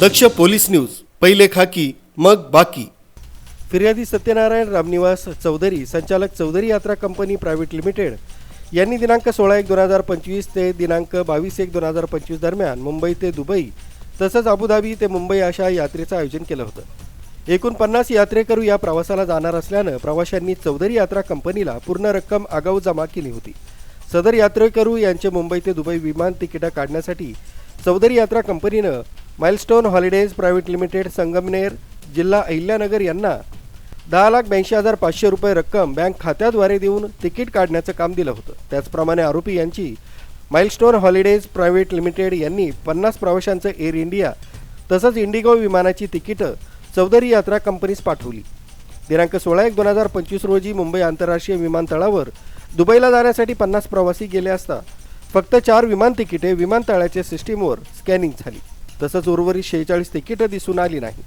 दक्ष police news पहिले खाकी मग बाकी. फिर्यादी सत्यनारायण रामनिवास चौधरी संचालक Chaudhari Yatra company private limited यांनी दिनांक सोळा एक दोन हजार पंचवीस ते दिनांक बावीस एक दोन हजार पंचवीस दरम्यान मुंबई ते दुबई तसंच अबुधाबी ते मुंबई अशा यात्रेचं आयोजन केलं होतं. एकूण पन्नास यात्रेकरू या प्रवासाला जाणार असल्यानं प्रवाशांनी चौधरी यात्रा कंपनीला पूर्ण रक्कम आगाऊ जमा केली होती. सदर यात्रेकरू यांचे मुंबई ते दुबई विमान तिकिटं काढण्यासाठी चौधरी यात्रा कंपनीनं Milestone Holidays private limited Sangamner जिल्हा अहिल्यानगर यांना दहा लाख ब्याऐंशी हजार पाचशे रुपये रक्कम बँक खात्याद्वारे देऊन तिकीट काढण्याचं काम दिलं होतं. त्याचप्रमाणे आरोपी यांची माइलस्टोन हॉलिडेज प्रायव्हेट लिमिटेड यांनी पन्नास प्रवाशांचं एअर इंडिया तसंच इंडिगो विमानाची तिकीटं चौधरी यात्रा कंपनीस पाठवली. दिनांक सोळा एक दोन हजार पंचवीस रोजी मुंबई आंतरराष्ट्रीय विमानतळावर दुबईला जाण्यासाठी पन्नास प्रवासी गेले असता फक्त चार विमान तिकिटे विमानतळाच्या सिस्टीमवर स्कॅनिंग झाली. तसंच उर्वरित शेहेचाळीस तिकीटं दिसून आली नाही.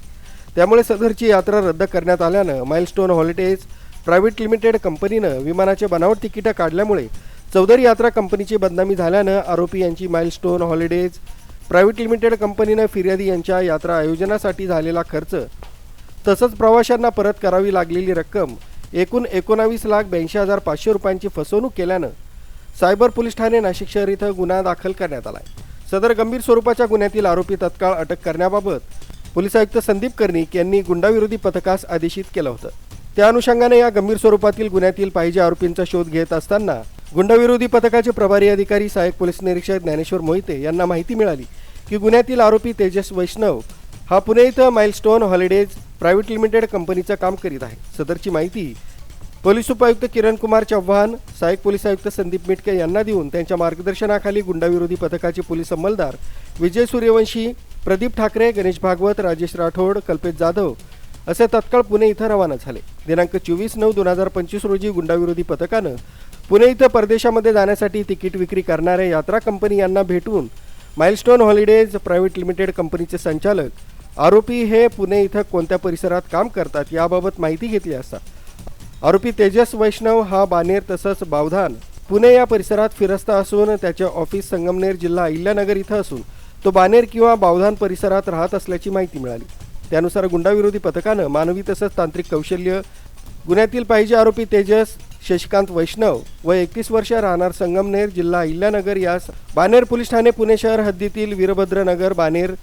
त्यामुळे सदरची यात्रा रद्द करण्यात आल्यानं माइलस्टोन हॉलिडेज प्रायव्हेट लिमिटेड कंपनीनं विमानाचे बनावट तिकीटं काढल्यामुळे चौधरी यात्रा कंपनीची बदनामी झाल्यानं आरोपी यांची माइलस्टोन हॉलिडेज प्रायव्हेट लिमिटेड कंपनीनं फिर्यादी यांच्या यात्रा आयोजनासाठी झालेला खर्च तसंच प्रवाशांना परत करावी लागलेली रक्कम एकूण एकोणावीस लाख ब्याऐंशी हजार पाचशे रुपयांची फसवणूक केल्यानं सायबर पोलीस ठाणे नाशिक शहर इथं गुन्हा दाखल करण्यात आला आहे सदर गंभीर स्वरूपाच्या गुन्ह्यातील आरोपी तत्काळ अटक करण्याबाबत पोलीस आयुक्त संदीप कर्णिक यांनी गुंडाविरोधी पथकास आदेशित केलं होतं. त्या अनुषंगाने या गंभीर स्वरूपातील गुन्ह्यातील पाहिजे आरोपींचा शोध घेत असताना गुंडाविरोधी पथकाचे प्रभारी अधिकारी सहाय्यक पोलीस निरीक्षक ज्ञानेश्वर मोहिते यांना माहिती मिळाली की गुन्ह्यातील आरोपी तेजस वैष्णव हा पुणे इथं माइलस्टोन हॉलिडेज प्रायव्हेट लिमिटेड कंपनीचं काम करीत आहे. सदरची माहिती पोलीस उपायुक्त किरण कुमार चव्हाण सहाय्यक पोलीस आयुक्त संदीप मिटके यांना देऊन त्यांच्या मार्गदर्शनाखाली गुंडाविरोधी पथकाचे पोलीस अंमलदार विजय सूर्यवंशी प्रदीप ठाकरे गणेश भागवत राजेश राठोड कल्पेश जाधव असे तत्काळ पुणे इथं रवाना झाले. दिनांक चोवीस नऊ दोन हजार पंचवीस रोजी गुंडाविरोधी पथकानं पुणे इथं परदेशामध्ये जाण्यासाठी तिकीट विक्री करणाऱ्या यात्रा कंपनी यांना भेटून माइलस्टोन हॉलिडेज प्रायव्हेट लिमिटेड कंपनीचे संचालक आरोपी हे पुणे इथं कोणत्या परिसरात काम करतात याबाबत माहिती घेतली असता आरोपी तेजस वैष्णव हा बानेर तसंच बावधान पुणे या परिसरात फिरस्ता असून त्याचे ऑफिस संगमनेर जिल्हा अहिल्यानगर इथं असून तो बानेर किंवा बावधान परिसरात राहत असल्याची माहिती मिळाली. त्यानुसार गुंडाविरोधी पथकानं मानवी तसंच तांत्रिक कौशल्य गुन्ह्यातील पाहिजे आरोपी तेजस शशिकांत वैष्णव व एकतीस वर्ष राहणार संगमनेर जिल्हा अहिल्यानगर यास बानेर पोलीस ठाणे पुणे शहर हद्दीतील वीरभद्रनगर बानेर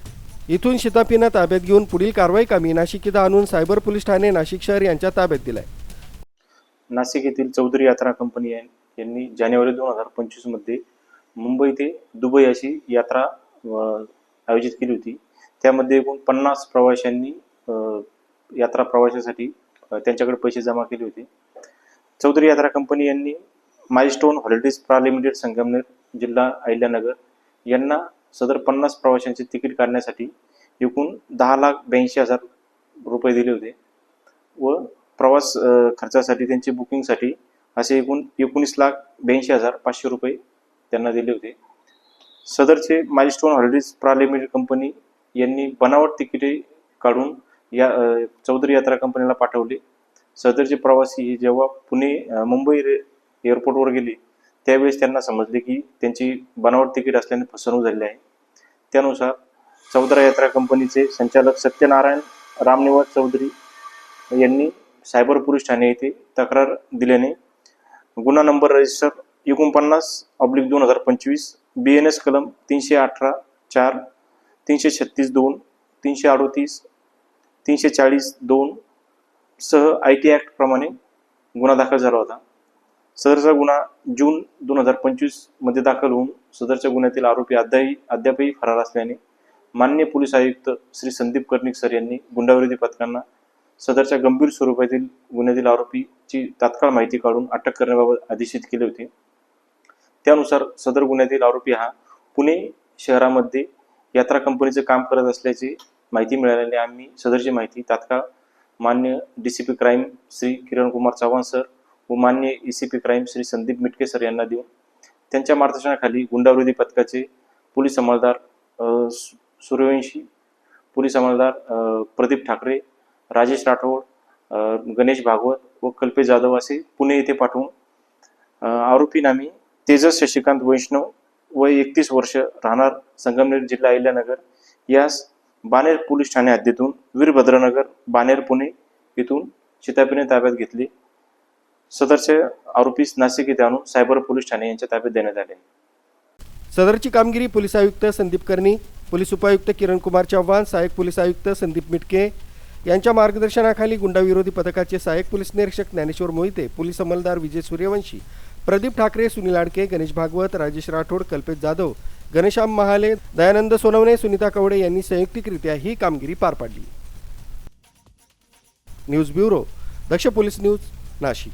इथून शिताफीनं ताब्यात घेऊन पुढील कारवाई कामी नाशिक इथं आणून सायबर पोलीस ठाणे नाशिक शहर यांच्या ताब्यात दिलाय. नाशिक येथील चौधरी यात्रा कंपनी यांनी जानेवारी दोन हजार पंचवीसमध्ये मुंबई ते दुबई अशी यात्रा आयोजित केली होती. त्यामध्ये एकूण पन्नास प्रवाशांनी यात्रा प्रवाशासाठी त्यांच्याकडे पैसे जमा केले होते. चौधरी यात्रा कंपनी यांनी माइलस्टोन हॉलिडेज प्रा लिमिटेड संगमनेर जिल्हा अहिल्यानगर यांना सदर पन्नास प्रवाशांचे तिकीट काढण्यासाठी एकूण दहा लाख ब्याऐंशी हजार रुपये दिले होते व प्रवास खर्चासाठी त्यांची बुकिंगसाठी असे एकूण एकोणीस लाख ब्याऐंशी हजार पाचशे रुपये त्यांना दिले होते. सदरचे माइलस्टोन हॉलिडेज प्रा लिमिटेड कंपनी यांनी बनावट तिकिटे काढून या चौधरी यात्रा कंपनीला पाठवले. सदरचे प्रवासी हे जेव्हा पुणे मुंबई रे- एअरपोर्टवर गेले त्यावेळेस त्यांना समजले की त्यांची बनावट तिकीट असल्याने फसवणूक झाली आहे. त्यानुसार चौधरा यात्रा कंपनीचे संचालक सत्यनारायण रामनिवास चौधरी यांनी सायबर पोलीस ठाणे येथे तक्रार दिल्याने गुन्हा नंबर रजिस्टर एकोणपन्नास ऑब्लिक दोन हजार पंचवीस बी एन एस कलम तीनशे अठरा चार तीनशे छत्तीस दोन तीनशे अडोतीस तीनशे चाळीस दोन सह आय टी ॲक्टप्रमाणे गुन्हा दाखल झाला होता. सदरचा गुन्हा जून दोन हजार पंचवीसमध्ये दाखल होऊन सदरच्या गुन्ह्यातील आरोपी अद्यापही अद्यापही फरार असल्याने मान्य पोलीस आयुक्त श्री संदीप कर्णिक सर यांनी गुंडाविरोधी पथकांना सदरच्या गंभीर स्वरूपातील गुन्ह्यातील आरोपीची तात्काळ माहिती काढून अटक करण्याबाबत आदेशित केले होते. त्यानुसार सदर गुन्ह्यातील आरोपी हा पुणे शहरामध्ये यात्रा कंपनीचे काम करत असल्याची माहिती मिळाल्याने आम्ही सदरची माहिती तात्काळ मान्य D C P crime Shri Kiran Kumar Chavan sir व मान्य E C P crime Shri Sandeep Mitke sir यांना देऊन त्यांच्या मार्गदर्शनाखाली गुंडाविरोधी पथकाचे पोलीस अंमलदार सु- सूर्यवंशी पोलीस अंमलदार प्रदीप ठाकरे राजेश राठोड गणेश भागवत व कल्पेश जाधव असे पुणे येथे पाठवून आरोपी नामी तेजस शशिकांत वैष्णव वय एकतीस वर्ष राहणार संगमनेर जिल्हा अहिल्यानगर यास बानेर पोलीस ठाणे हद्दीतून वीरभद्रनगर बानेर पुणे येथून शितापीने ताब्यात घेतले. सदरचे आरोपीस नाशिक येथे आणून सायबर पोलीस ठाणे यांच्या ताब्यात देण्यात आले. सदरची कामगिरी पोलीस आयुक्त संदीप कर्णी पोलीस उपायुक्त किरण कुमार चव्हाण सहाय्यक पोलीस आयुक्त संदीप मिटके यांच्या मार्गदर्शनाखाली गुंडाविरोधी पथकाचे सहाय्यक पोलीस निरीक्षक ज्ञानेश्वर मोहिते पोलीस अंमलदार विजय सूर्यवंशी प्रदीप ठाकरे सुनील आडके गणेश भागवत राजेश राठोड कल्पेश जाधव घनश्याम महाले दयानंद सोनवणे सुनीता कवडे यांनी संयुक्तिकरित्या ही कामगिरी पार पाडली. News bureau Daksh police news Nashik.